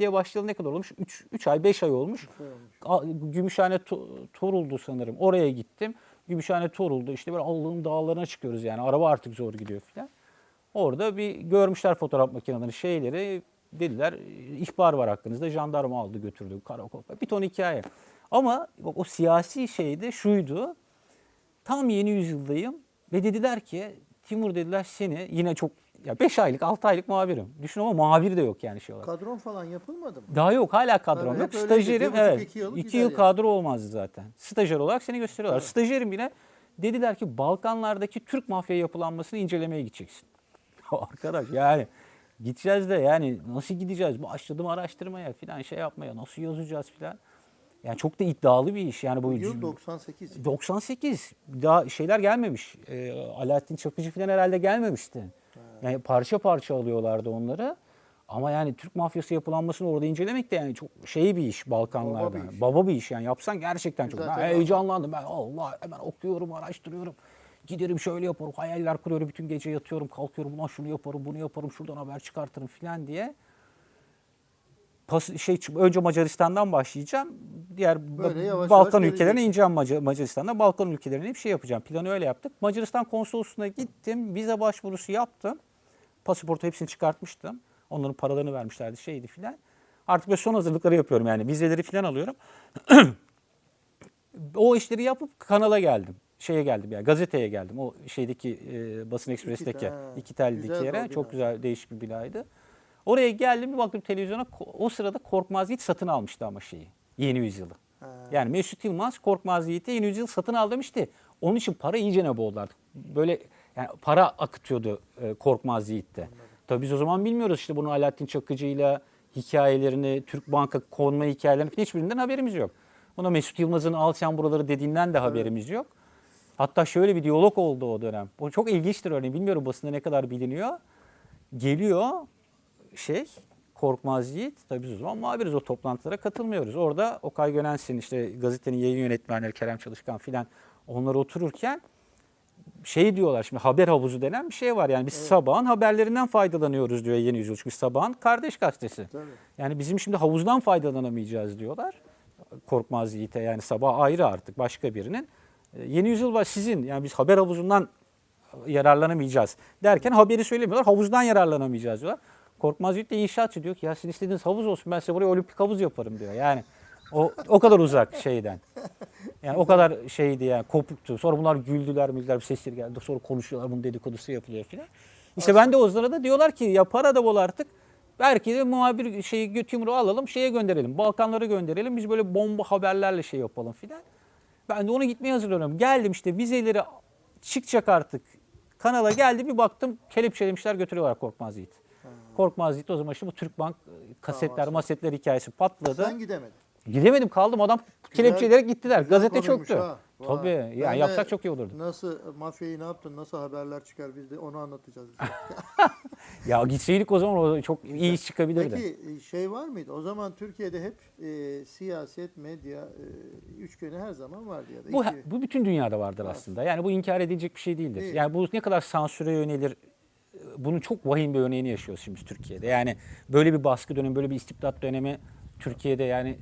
diye başlayalı ne kadar olmuş? 3, 3 ay 5 ay olmuş. Gümüşhane To- Toruldu sanırım. Oraya gittim. Gümüşhane Toruldu. İşte böyle Allah'ın dağlarına çıkıyoruz yani. Araba artık zor gidiyor falan. Orada bir görmüşler fotoğraf makinelerini şeyleri dediler ihbar var hakkınızda jandarma aldı götürdü karakol bir ton hikaye. Ama bak o siyasi şey de şuydu tam yeni yüzyıldayım ve dediler ki Timur dediler seni yine çok ya 5 aylık 6 aylık muhabirim. Düşün ama muhabir de yok yani şey olarak. Kadron falan yapılmadı mı? Daha yok hala Tabii, yok. Stajyerim Bir evet. iki yıl 2 gider yıl yani. kadro olmazdı zaten. Stajyer olarak seni gösteriyorlar. Stajyerim bile dediler ki Balkanlardaki Türk mafya yapılanmasını incelemeye gideceksin. Arkadaş yani gideceğiz de yani nasıl gideceğiz? Başladım araştırmaya filan şey yapmaya nasıl yazacağız filan. Yani çok da iddialı bir iş. Yani bu yıl 98. 98 daha şeyler gelmemiş. Ee, Alaaddin Çakıcı falan herhalde gelmemişti. Yani parça parça alıyorlardı onları. Ama yani Türk mafyası yapılanmasını orada incelemek de yani çok şey bir iş Balkanlarda. Baba bir iş. Baba bir iş yani yapsan gerçekten çok. Zaten Ben heyecanlandım. Ben Allah hemen okuyorum, araştırıyorum. Giderim şöyle yaparım, hayaller kuruyorum. Bütün gece yatıyorum, kalkıyorum. Ulan şunu yaparım, bunu yaparım, şuradan haber çıkartırım falan diye. Pas, şey önce Macaristan'dan başlayacağım. Diğer Böyle yavaş Balkan yavaş ülkelerine ineceğim Macar- Macaristan'da. Balkan ülkelerine bir şey yapacağım. Planı öyle yaptık. Macaristan konsolosluğuna gittim. Vize başvurusu yaptım. Pasaportu hepsini çıkartmıştım. Onların paralarını vermişlerdi şeydi filan. Artık ben son hazırlıkları yapıyorum yani. Vizeleri filan alıyorum. o işleri yapıp kanala geldim. Şeye geldim yani gazeteye geldim. O şeydeki e, Basın Ekspres'teki iki güzel yere. Çok güzel değişik bir binaydı. Oraya geldim bir baktım televizyona. O sırada Korkmaz Yiğit satın almıştı ama şeyi. Yeni Yüzyıl'ı. Ha. Yani Mesut Yılmaz Korkmaz Yiğit'e Yeni Yüzyıl satın al demişti. Onun için para iyice ne boğdu artık. Böyle yani para akıtıyordu e, Korkmaz Yiğit'te. Tabii biz o zaman bilmiyoruz işte bunu Alaaddin Çakıcı'yla hikayelerini, Türk Banka konma hikayelerini falan hiçbirinden haberimiz yok. Buna Mesut Yılmaz'ın al sen buraları dediğinden de haberimiz yok. Hatta şöyle bir diyalog oldu o dönem. O çok ilginçtir örneğin. Bilmiyorum basında ne kadar biliniyor. Geliyor şey Korkmaz Yiğit. Tabii biz o zaman muhabiriz o toplantılara katılmıyoruz. Orada Okay Gönensin işte gazetenin yayın yönetmenleri Kerem Çalışkan filan onlar otururken şey diyorlar şimdi haber havuzu denen bir şey var. Yani biz sabahın haberlerinden faydalanıyoruz diyor Yeni Yüzyıl. Çünkü sabahın kardeş gazetesi. Tabii. Yani bizim şimdi havuzdan faydalanamayacağız diyorlar. Korkmaz Yiğit'e yani sabah ayrı artık başka birinin. E, Yeni Yüzyıl var sizin yani biz haber havuzundan yararlanamayacağız derken haberi söylemiyorlar. Havuzdan yararlanamayacağız diyorlar. Korkmaz Yiğit de inşaatçı diyor ki ya sizin istediğiniz havuz olsun ben size buraya olimpik havuz yaparım diyor. Yani o o kadar uzak şeyden. Yani o kadar şeydi yani kopuktu. Sonra bunlar güldüler müldüler bir sesleri geldi. Sonra konuşuyorlar bunun dedikodusu yapılıyor filan. İşte ben de o sırada diyorlar ki ya para da bol artık. Belki de muhabir şeyi Timur'u alalım şeye gönderelim. Balkanlara gönderelim. Biz böyle bomba haberlerle şey yapalım filan. Ben de ona gitmeye hazırlanıyorum. Geldim işte vizeleri çıkacak artık. Kanala geldi bir baktım kelepçelemişler götürüyorlar Korkmaz Yiğit. Korkmaz o zaman işte bu Türkbank e, kasetler Davası. masetler hikayesi patladı. Sen gidemedin. Gidemedim kaldım adam kelepçeleyerek gittiler. güzel Gazete çöktü. ha. Vay. Tabii yani yapsak çok iyi olurdu. Nasıl mafyayı ne yaptın? Nasıl haberler çıkar biz de onu anlatacağız. Ya gitseydik o zaman çok iyi iş çıkabilirdi. Peki şey var mıydı? O zaman Türkiye'de hep e, siyaset, medya e, üçgeni her zaman vardı ya da Bu, iki- bu bütün dünyada vardır aslında. Yani bu inkar edilecek bir şey değildir. Değil. Yani bu ne kadar sansüre yönelir bunun çok vahim bir örneğini yaşıyoruz şimdi Türkiye'de. Yani böyle bir baskı dönemi, böyle bir istibdat dönemi Türkiye'de yani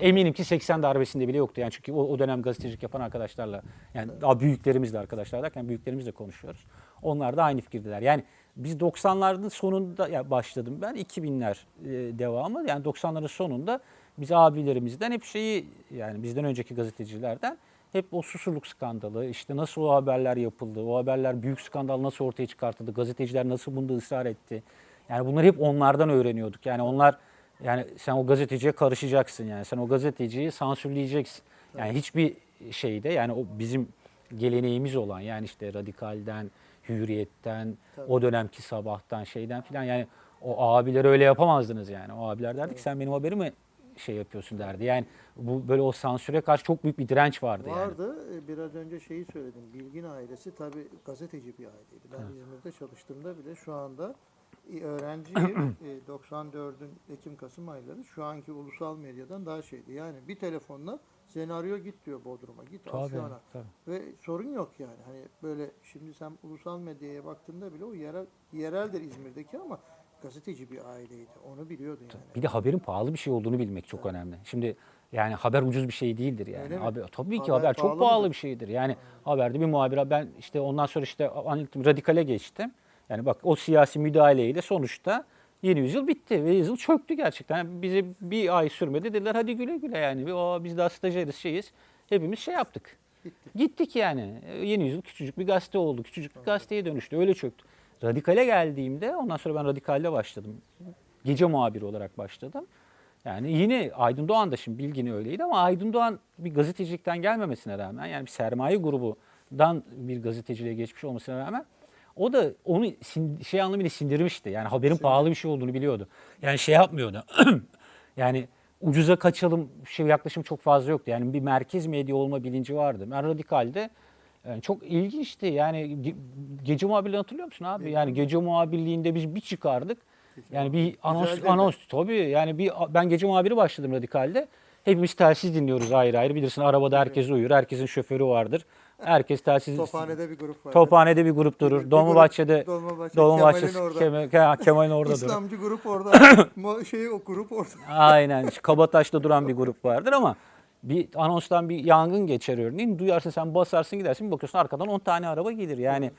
eminim ki 80 darbesinde bile yoktu. Yani çünkü o, o dönem gazetecilik yapan arkadaşlarla yani daha büyüklerimizle arkadaşlar derken büyüklerimizle konuşuyoruz. Onlar da aynı fikirdiler. Yani biz 90'ların sonunda ya başladım ben 2000'ler e, devamı yani 90'ların sonunda biz abilerimizden hep şeyi yani bizden önceki gazetecilerden hep o susurluk skandalı, işte nasıl o haberler yapıldı, o haberler büyük skandal nasıl ortaya çıkartıldı, gazeteciler nasıl bunda ısrar etti. Yani bunları hep onlardan öğreniyorduk. Yani onlar yani sen o gazeteciye karışacaksın yani sen o gazeteciyi sansürleyeceksin. Yani hiçbir şeyde yani o bizim geleneğimiz olan yani işte radikalden, hürriyetten, o dönemki sabahtan şeyden filan yani o abiler öyle yapamazdınız yani. O abiler derdi ki sen benim haberimi şey yapıyorsun derdi. Yani bu böyle o sansüre karşı çok büyük bir direnç vardı, yani. Vardı. E, Biraz önce şeyi söyledim. Bilgin ailesi tabii gazeteci bir aileydi. Ben İzmir'de çalıştığımda bile şu anda e, öğrenciyim. E, 94'ün Ekim-Kasım ayları şu anki ulusal medyadan daha şeydi. Yani bir telefonla senaryo git diyor Bodrum'a. Git Tabii, Afyon'a. tabii. Ve sorun yok yani. Hani böyle şimdi sen ulusal medyaya baktığında bile o yerel yereldir İzmir'deki ama gazeteci bir aileydi. Onu biliyordu yani. Bir de haberin pahalı bir şey olduğunu bilmek çok önemli. Şimdi yani haber ucuz bir şey değildir yani. Öyle mi? Haber, tabii ki Haber haber, çok pahalı pahalı bir şeydir. Yani haberde bir muhabir ben işte ondan sonra işte anlattım radikale geçtim. Yani bak o siyasi müdahaleyle sonuçta yeni yüzyıl bitti ve yüzyıl çöktü gerçekten. Yani bize bir ay sürmedi dediler hadi güle güle yani. O, biz daha stajyeriz şeyiz. Hepimiz şey yaptık. Gittik. Gittik yani. Yeni yüzyıl küçücük bir gazete oldu. Küçücük bir gazeteye dönüştü. Öyle çöktü. Radikale geldiğimde ondan sonra ben Radikal'de başladım. Gece muhabiri olarak başladım. Yani yine Aydın Doğan da şimdi bilgini öyleydi ama Aydın Doğan bir gazetecilikten gelmemesine rağmen yani bir sermaye grubundan bir gazeteciliğe geçmiş olmasına rağmen o da onu şey anlamıyla sindirmişti. Yani haberin pahalı bir şey olduğunu biliyordu. Yani şey yapmıyordu. yani ucuza kaçalım şey yaklaşım çok fazla yoktu. Yani bir merkez medya olma bilinci vardı. Ben Radikal'de yani çok ilginçti. Yani ge- gece muhabirliğini hatırlıyor musun abi? Yani gece muhabirliğinde biz bir çıkardık. Yani bir anons Güzel anons tabii yani bir ben gece muhabiri başladım Radikal'de. Hepimiz telsiz dinliyoruz ayrı ayrı. Bilirsin arabada herkes uyur. Herkesin şoförü vardır. Herkes telsiz Tophane'de bir grup var. Tophane'de bir grup durur. Bir Dolmabahçe'de Dolmabahçe, Dolmabahçe Kemal'in orada. Kemal, Kemal- Kemal'in orada durur. İslamcı grup orada. Şey o grup orada. Aynen. Kabataş'ta duran bir grup vardır ama bir anonstan bir yangın geçer örneğin. Duyarsın sen basarsın gidersin bir bakıyorsun arkadan 10 tane araba gelir. Yani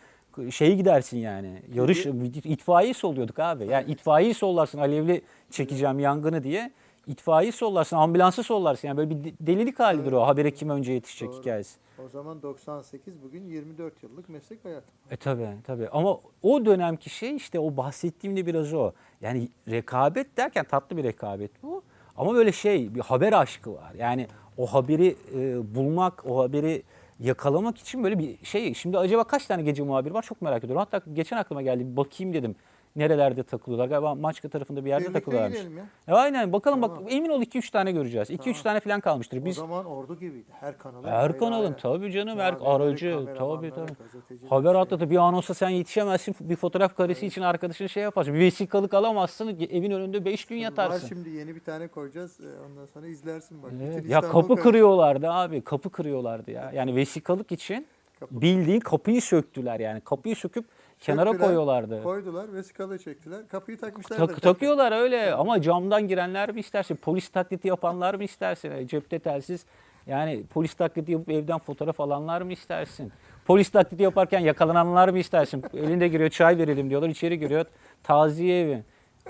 şeyi gidersin yani. Yarış itfaiye solluyorduk abi. Yani itfaiye sollarsın alevli çekeceğim yangını diye. İtfaiye sollarsın, ambulansı sollarsın. Yani böyle bir de- delilik halidir o. Habere kim önce yetişecek Doğru. hikayesi. O zaman 98 bugün 24 yıllık meslek hayatı. E tabii tabii ama o dönemki şey işte o bahsettiğim de biraz o. Yani rekabet derken tatlı bir rekabet bu. Ama böyle şey bir haber aşkı var. Yani o haberi e, bulmak, o haberi yakalamak için böyle bir şey. Şimdi acaba kaç tane gece muhabiri var çok merak ediyorum. Hatta geçen aklıma geldi bakayım dedim. Nerelerde takılıyorlar? Galiba Maçka tarafında bir yerde Birlikte takılıyorlarmış. gidelim ya. E aynen bakalım Tamam. bak emin ol 2-3 tane göreceğiz. 2-3 tane falan kalmıştır. Biz O zaman ordu gibiydi. Her kanalın. her ayrı kanalın ayrı. tabii canım her Muhabirleri, aracı tabii kameramanları, tabii. gazetecileri, Haber şey. atladı bir anonsa sen yetişemezsin bir fotoğraf karesi için arkadaşın şey yaparsın. Bir vesikalık alamazsın evin önünde 5 gün Var yatarsın. şimdi yeni bir tane koyacağız. Ee, Ondan sonra izlersin bak. Evet. Ya İstanbul kapı karıştı. kırıyorlardı abi kapı kırıyorlardı ya. Yani vesikalık için bildiğin kapıyı söktüler yani kapıyı söküp kenara Söktüler, koyuyorlardı. Koydular, vesikalı çektiler. Kapıyı takmışlar. Tak- da. takıyorlar öyle ama camdan girenler mi istersin? Polis taklidi yapanlar mı istersin? E, Cepte telsiz yani polis taklidi yapıp evden fotoğraf alanlar mı istersin? Polis taklidi yaparken yakalananlar mı istersin? Elinde giriyor çay verelim diyorlar içeri giriyor taziye evi.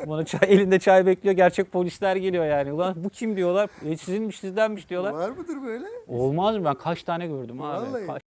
Bunu çay, elinde çay bekliyor gerçek polisler geliyor yani. Ulan bu kim diyorlar? E, sizinmiş sizdenmiş diyorlar. Var mıdır böyle? Olmaz mı? Ben kaç tane gördüm abi. Vallahi. Kaç